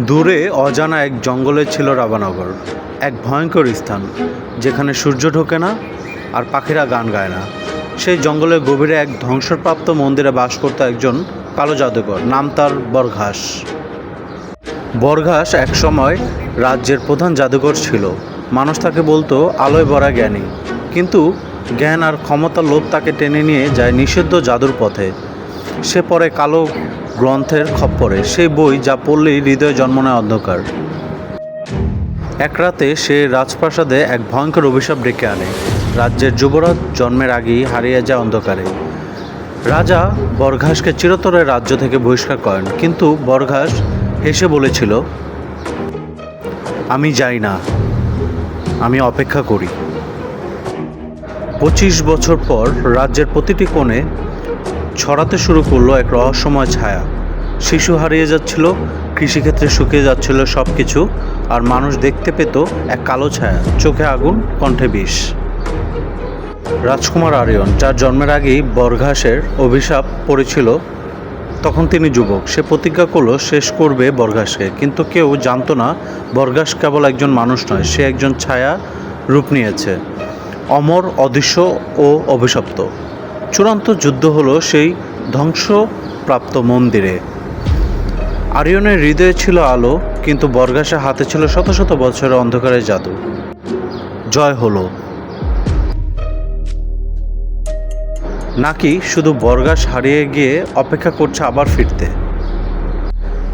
দূরে অজানা এক জঙ্গলে ছিল রাবানগর, এক ভয়ঙ্কর স্থান, যেখানে সূর্য ঢোকে না আর পাখিরা গান গায় না। সেই জঙ্গলের গভীরে এক ধ্বংসপ্রাপ্ত মন্দিরে বাস করত একজন কালো জাদুকর, নাম তার বরঘাস। বরঘাস একসময় রাজ্যের প্রধান জাদুকর ছিল। মানুষ তাকে বলতো আলোয় ভরা জ্ঞানী। কিন্তু জ্ঞান আর ক্ষমতার লোভ তাকে টেনে নিয়ে যায় নিষিদ্ধ জাদুর পথে। সে পরে কালো গ্রন্থের খপ্পরে সেই বই যা পড়লেই হৃদয়ে জন্ম নেয় অন্ধকার। এক রাতে সে রাজপ্রাসাদে এক ভয়ঙ্কর অভিশাপ ডেকে আনে। রাজ্যের যুবরাজ জন্মের আগেই হারিয়ে যায় অন্ধকারে। রাজা বরঘাসকে চিরতরে রাজ্য থেকে বহিষ্কার করেন, কিন্তু বরঘাস হেসে বলেছিল, আমি যাই না, আমি অপেক্ষা করি। পঁচিশ বছর পর রাজ্যের প্রতিটি কোণে ছড়াতে শুরু করল এক রহস্যময় ছায়া। শিশু হারিয়ে যাচ্ছিল, কৃষিক্ষেত্রে শুকিয়ে যাচ্ছিল সব কিছু আর মানুষ দেখতে পেত এক কালো ছায়া, চোখে আগুন, কণ্ঠে বিষ। রাজকুমার আরিয়ন, যার জন্মের আগেই বরঘাসের অভিশাপ পড়েছিল, তখন তিনি যুবক। সে প্রতিজ্ঞা করল, শেষ করবে বরঘাসকে। কিন্তু কেউ জানতো না, বরঘাস কেবল একজন মানুষ নয়, সে একজন ছায়া রূপ নিয়েছে। অমর, অদৃশ্য ও অভিশপ্ত। চূড়ান্ত যুদ্ধ হলো সেই ধ্বংসপ্রাপ্ত মন্দিরে। আরিয়নের হৃদয়ে ছিল আলো, কিন্তু বরঘাসের হাতে ছিল শত শত বছরের অন্ধকারের জাদু। জয় হলো। নাকি শুধু বরগাস হারিয়ে গিয়ে অপেক্ষা করছে আবার ফিরতে?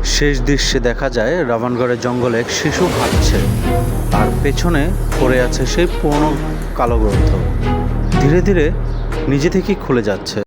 শেষ দৃশ্যে দেখা যায়, রাবণগড়ের জঙ্গলে এক শিশু হাঁটছে আর পেছনে পড়ে আছে সেই পুরনো কালো গ্রন্থ। ধীরে ধীরে নিজে থেকেই খুলে যাচ্ছে।